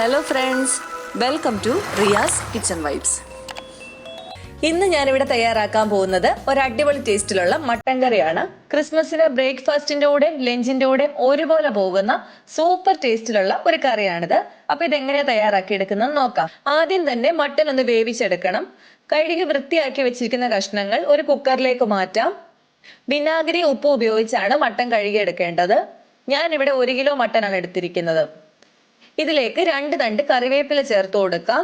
Hello friends welcome to Riyas kitchen vibes ഇന്ന് ഞാനിവിടെ തയ്യാറാക്കാൻ പോകുന്നത് ഒരു അടിപൊളി ടേസ്റ്റിലുള്ള മട്ടൻ കറിയാണ്. ക്രിസ്മസിന് ബ്രേക്ക്ഫാസ്റ്റിന്റെ കൂടെയും ലഞ്ചിന്റെ കൂടെയും ഒരുപോലെ പോകുന്ന സൂപ്പർ ടേസ്റ്റിലുള്ള ഒരു കറിയാണിത്. അപ്പൊ തയ്യാറാക്കി എടുക്കുന്നത് നോക്കാം. ആദ്യം തന്നെ മട്ടൻ ഒന്ന് വേവിച്ചെടുക്കണം. കഴുകി വൃത്തിയാക്കി വെച്ചിരിക്കുന്ന കഷ്ണങ്ങൾ ഒരു കുക്കറിലേക്ക് മാറ്റാം. വിനാഗിരി ഉപ്പ് ഉപയോഗിച്ചാണ് മട്ടൻ കഴുകിയെടുക്കേണ്ടത്. ഞാൻ ഇവിടെ ഒരു കിലോ മട്ടനാണ് എടുത്തിരിക്കുന്നത്. ഇതിലേക്ക് രണ്ട് തണ്ട് കറിവേപ്പില ചേർത്ത് കൊടുക്കാം.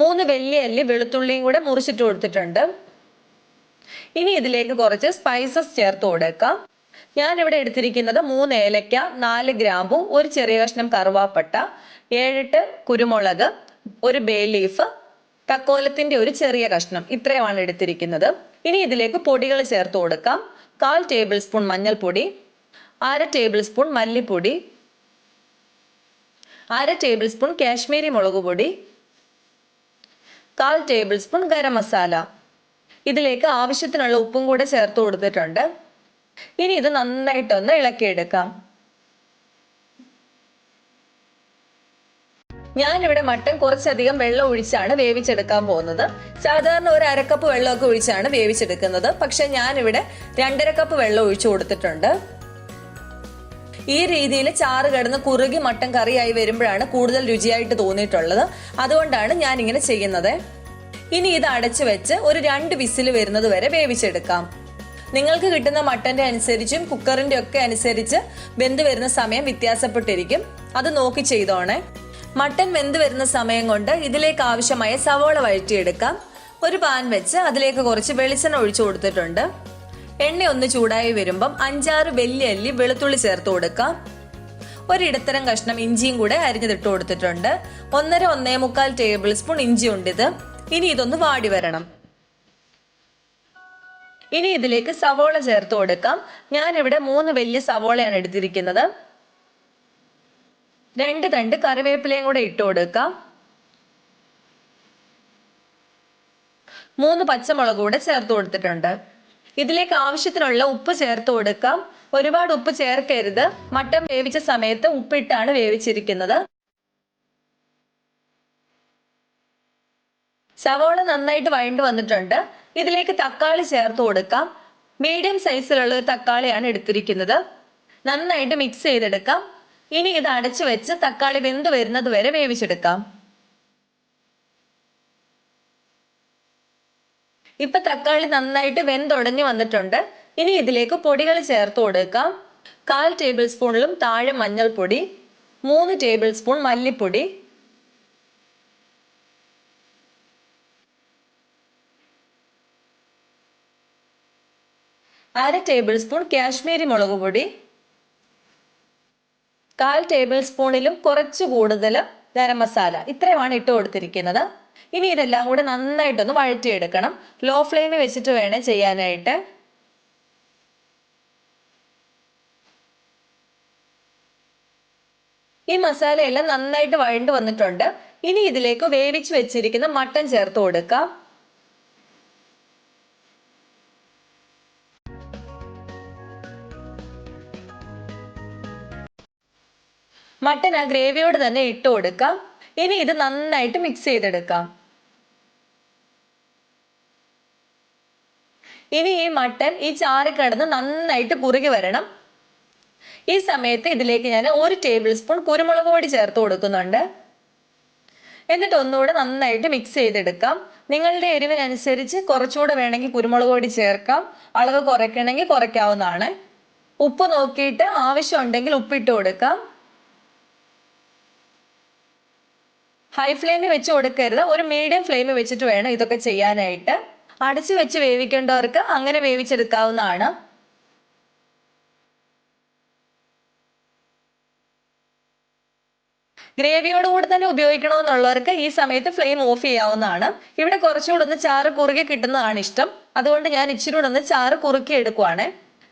മൂന്ന് വലിയ അല്ലി വെളുത്തുള്ളിയും കൂടെ മുറിച്ചിട്ട് കൊടുത്തിട്ടുണ്ട്. ഇനി ഇതിലേക്ക് കുറച്ച് സ്പൈസസ് ചേർത്ത് കൊടുക്കാം. ഞാനിവിടെ എടുത്തിരിക്കുന്നത് മൂന്ന് ഏലക്ക നാല് ഗ്രാമ്പു ഒരു ചെറിയ കഷ്ണം കറുവാപ്പട്ട ഏഴെട്ട് കുരുമുളക് ഒരു ബേ ലീഫ് തക്കോലത്തിന്റെ ഒരു ചെറിയ കഷ്ണം. ഇത്രയുമാണ് എടുത്തിരിക്കുന്നത്. ഇനി ഇതിലേക്ക് പൊടികൾ ചേർത്ത് കൊടുക്കാം. കാൽ ടേബിൾ സ്പൂൺ മഞ്ഞൾപ്പൊടി അര ടേബിൾ സ്പൂൺ മല്ലിപ്പൊടി അര ടേബിൾ സ്പൂൺ കാശ്മീരി മുളക് പൊടി കാൽ ടേബിൾ സ്പൂൺ ഗരം മസാല. ഇതിലേക്ക് ആവശ്യത്തിനുള്ള ഉപ്പും കൂടെ ചേർത്ത് കൊടുത്തിട്ടുണ്ട്. ഇനി ഇത് നന്നായിട്ടൊന്ന് ഇളക്കിയെടുക്കാം. ഞാനിവിടെ മട്ടൻ കുറച്ചധികം വെള്ളം ഒഴിച്ചാണ് വേവിച്ചെടുക്കാൻ പോകുന്നത്. സാധാരണ ഒരു അരക്കപ്പ് വെള്ളമൊക്കെ ഒഴിച്ചാണ് വേവിച്ചെടുക്കുന്നത്. പക്ഷെ ഞാനിവിടെ രണ്ടര കപ്പ് വെള്ളം ഒഴിച്ചു കൊടുത്തിട്ടുണ്ട്. ഈ രീതിയിൽ ചാറ് കിടന്ന് കുറുകി മട്ടൻ കറിയായി വരുമ്പോഴാണ് കൂടുതൽ രുചിയായിട്ട് തോന്നിയിട്ടുള്ളത്. അതുകൊണ്ടാണ് ഞാൻ ഇങ്ങനെ ചെയ്യുന്നത്. ഇനി ഇത് അടച്ചു വെച്ച് ഒരു രണ്ട് വിസിൽ വരുന്നത് വരെ വേവിച്ചെടുക്കാം. നിങ്ങൾക്ക് കിട്ടുന്ന മട്ടന്റെ അനുസരിച്ചും കുക്കറിന്റെ ഒക്കെ അനുസരിച്ച് വെന്ത് വരുന്ന സമയം വ്യത്യാസപ്പെട്ടിരിക്കും. അത് നോക്കി ചെയ്തോണേ. മട്ടൻ വെന്ത് വരുന്ന സമയം കൊണ്ട് ഇതിലേക്ക് ആവശ്യമായ സവോള വഴറ്റിയെടുക്കാം. ഒരു പാൻ വെച്ച് അതിലേക്ക് കുറച്ച് വെളിച്ചെണ്ണ ഒഴിച്ചു കൊടുത്തിട്ടുണ്ട്. എണ്ണ ഒന്ന് ചൂടായി വരുമ്പം അഞ്ചാറ് വലിയ അല്ലി വെളുത്തുള്ളി ചേർത്ത് കൊടുക്കാം. ഒരിടത്തരം കഷ്ണം ഇഞ്ചിയും കൂടെ അരിഞ്ഞതിട്ട് കൊടുത്തിട്ടുണ്ട്. ഒന്നര ഒന്നേ മുക്കാൽ ടേബിൾ സ്പൂൺ ഇഞ്ചി ഉണ്ട് ഇത് ഇനി ഇതൊന്ന് വാടി വരണം. ഇനി ഇതിലേക്ക് സവോള ചേർത്ത് കൊടുക്കാം. ഞാൻ ഇവിടെ മൂന്ന് വലിയ സവോളയാണ് എടുത്തിരിക്കുന്നത്. രണ്ട് തണ്ട് കറിവേപ്പിലയും കൂടെ ഇട്ട് കൊടുക്കാം. മൂന്ന് പച്ചമുളക് കൂടെ ചേർത്ത് കൊടുത്തിട്ടുണ്ട്. ഇതിലേക്ക് ആവശ്യത്തിനുള്ള ഉപ്പ് ചേർത്ത് കൊടുക്കാം. ഒരുപാട് ഉപ്പ് ചേർക്കരുത്. മട്ടൻ വേവിച്ച സമയത്ത് ഉപ്പിട്ടാണ് വേവിച്ചിരിക്കുന്നത്. സവോള നന്നായിട്ട് വഴണ്ടു വന്നിട്ടുണ്ട്. ഇതിലേക്ക് തക്കാളി ചേർത്ത് കൊടുക്കാം. മീഡിയം സൈസിലുള്ള ഒരു തക്കാളിയാണ് എടുത്തിരിക്കുന്നത്. നന്നായിട്ട് മിക്സ് ചെയ്തെടുക്കാം. ഇനി ഇത് അടച്ചു വെച്ച് തക്കാളി വെന്ത് വരുന്നത് വരെ വേവിച്ചെടുക്കാം. ഇപ്പൊ തക്കാളി നന്നായിട്ട് വെന്തുടഞ്ഞു വന്നിട്ടുണ്ട്. ഇനി ഇതിലേക്ക് പൊടികൾ ചേർത്ത് കൊടുക്കാം. കാൽ ടേബിൾ സ്പൂണിലും താഴെ മഞ്ഞൾപ്പൊടി മൂന്ന് ടേബിൾ സ്പൂൺ മല്ലിപ്പൊടി. അര ടേബിൾ സ്പൂൺ കാശ്മീരി മുളക് പൊടി. കാൽ ടേബിൾ സ്പൂണിലും കുറച്ച് കൂടുതൽ ഗരം മസാല. ഇത്രയുമാണ് ഇട്ട് കൊടുത്തിരിക്കുന്നത്. ഇനി ഇതെല്ലാം കൂടെ നന്നായിട്ടൊന്ന് വഴറ്റിയെടുക്കണം. ലോ ഫ്ലെയിമിൽ വെച്ചിട്ട് വേണേ ചെയ്യാനായിട്ട്. ഈ മസാലയെല്ലാം നന്നായിട്ട് വഴണ്ട് വന്നിട്ടുണ്ട്. ഇനി ഇതിലേക്ക് വേവിച്ച് വെച്ചിരിക്കുന്ന മട്ടൻ ചേർത്ത് കൊടുക്കാം. മട്ടൻ ആ ഗ്രേവിയോട് തന്നെ ഇട്ട് കൊടുക്കാം. ഇനി ഇത് നന്നായിട്ട് മിക്സ് ചെയ്തെടുക്കാം. ഇനി ഈ മട്ടൻ ഈ ചാറി കിടന്ന് നന്നായിട്ട് കുറുകി വരണം. ഈ സമയത്ത് ഇതിലേക്ക് ഞാൻ ഒരു ടേബിൾ സ്പൂൺ കുരുമുളക് പൊടി ചേർത്ത് കൊടുക്കുന്നുണ്ട്. എന്നിട്ട് ഒന്നുകൂടെ നന്നായിട്ട് മിക്സ് ചെയ്തെടുക്കാം. നിങ്ങളുടെ എരിവിനനുസരിച്ച് കുറച്ചുകൂടെ വേണമെങ്കിൽ കുരുമുളക് പൊടി ചേർക്കാം. അളവ് കുറയ്ക്കണമെങ്കിൽ കുറയ്ക്കാവുന്നതാണ്. ഉപ്പ് നോക്കിയിട്ട് ആവശ്യമുണ്ടെങ്കിൽ ഉപ്പിട്ട് കൊടുക്കാം. ഹൈ ഫ്ലെയിമിൽ വെച്ച് കൊടുക്കരുത്. ഒരു മീഡിയം ഫ്ലെയിമിൽ വെച്ചിട്ട് വേണം ഇതൊക്കെ ചെയ്യാനായിട്ട്. അടച്ചു വെച്ച് വേവിക്കേണ്ടവർക്ക് അങ്ങനെ വേവിച്ചെടുക്കാവുന്നതാണ്. ഗ്രേവിയോട് കൂടി തന്നെ ഉപയോഗിക്കണമെന്നുള്ളവർക്ക് ഈ സമയത്ത് ഫ്ലെയിം ഓഫ് ചെയ്യാവുന്നതാണ്. ഇവിടെ കുറച്ചുകൂടെ ഒന്ന് ചാറ് കുറുകെ കിട്ടുന്നതാണ് ഇഷ്ടം. അതുകൊണ്ട് ഞാൻ ഇച്ചിരി കൂടെ ഒന്ന് ചാറ് കുറുക്കി എടുക്കുവാണ്.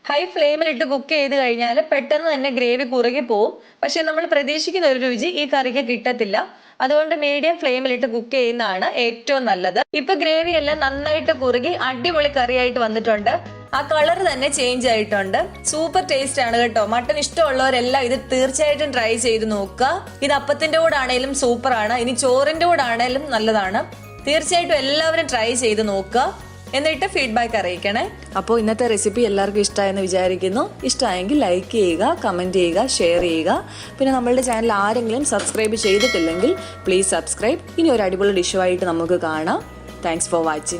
ഹൈ ഫ്ലെയിമിലിട്ട് കുക്ക് ചെയ്ത് കഴിഞ്ഞാൽ പെട്ടെന്ന് തന്നെ ഗ്രേവി കുറുകി പോവും. പക്ഷെ നമ്മൾ പ്രതീക്ഷിക്കുന്ന ഒരു രുചി ഈ കറിക്ക് കിട്ടത്തില്ല. അതുകൊണ്ട് മീഡിയം ഫ്ലെയിമിലിട്ട് കുക്ക് ചെയ്യുന്നതാണ് ഏറ്റവും നല്ലത്. ഇപ്പൊ ഗ്രേവി എല്ലാം നന്നായിട്ട് കുറുകി അടിപൊളി കറിയായിട്ട് വന്നിട്ടുണ്ട്. ആ കളർ തന്നെ ചേഞ്ച് ആയിട്ടുണ്ട്. സൂപ്പർ ടേസ്റ്റ് ആണ് കേട്ടോ. മട്ടൺ ഇഷ്ടമുള്ളവരെല്ലാം ഇത് തീർച്ചയായിട്ടും ട്രൈ ചെയ്ത് നോക്കുക. ഇത് അപ്പത്തിന്റെ കൂടെ ആണെങ്കിലും സൂപ്പർ ആണ്. ഇനി ചോറിന്റെ കൂടെ ആണെങ്കിലും നല്ലതാണ്. തീർച്ചയായിട്ടും എല്ലാവരും ട്രൈ ചെയ്ത് നോക്കുക. എന്നിട്ട് ഫീഡ്ബാക്ക് അറിയിക്കണേ. അപ്പോൾ ഇന്നത്തെ റെസിപ്പി എല്ലാവർക്കും ഇഷ്ടമായെന്ന് വിചാരിക്കുന്നു. ഇഷ്ടമായെങ്കിൽ ലൈക്ക് ചെയ്യുക കമന്റ് ചെയ്യുക ഷെയർ ചെയ്യുക. പിന്നെ നമ്മളുടെ ചാനൽ ആരെങ്കിലും സബ്സ്ക്രൈബ് ചെയ്തിട്ടില്ലെങ്കിൽ പ്ലീസ് സബ്സ്ക്രൈബ് ഇനി ഒരു അടിപൊളി ഡിഷുമായിട്ട് നമുക്ക് കാണാം. Thanks for watching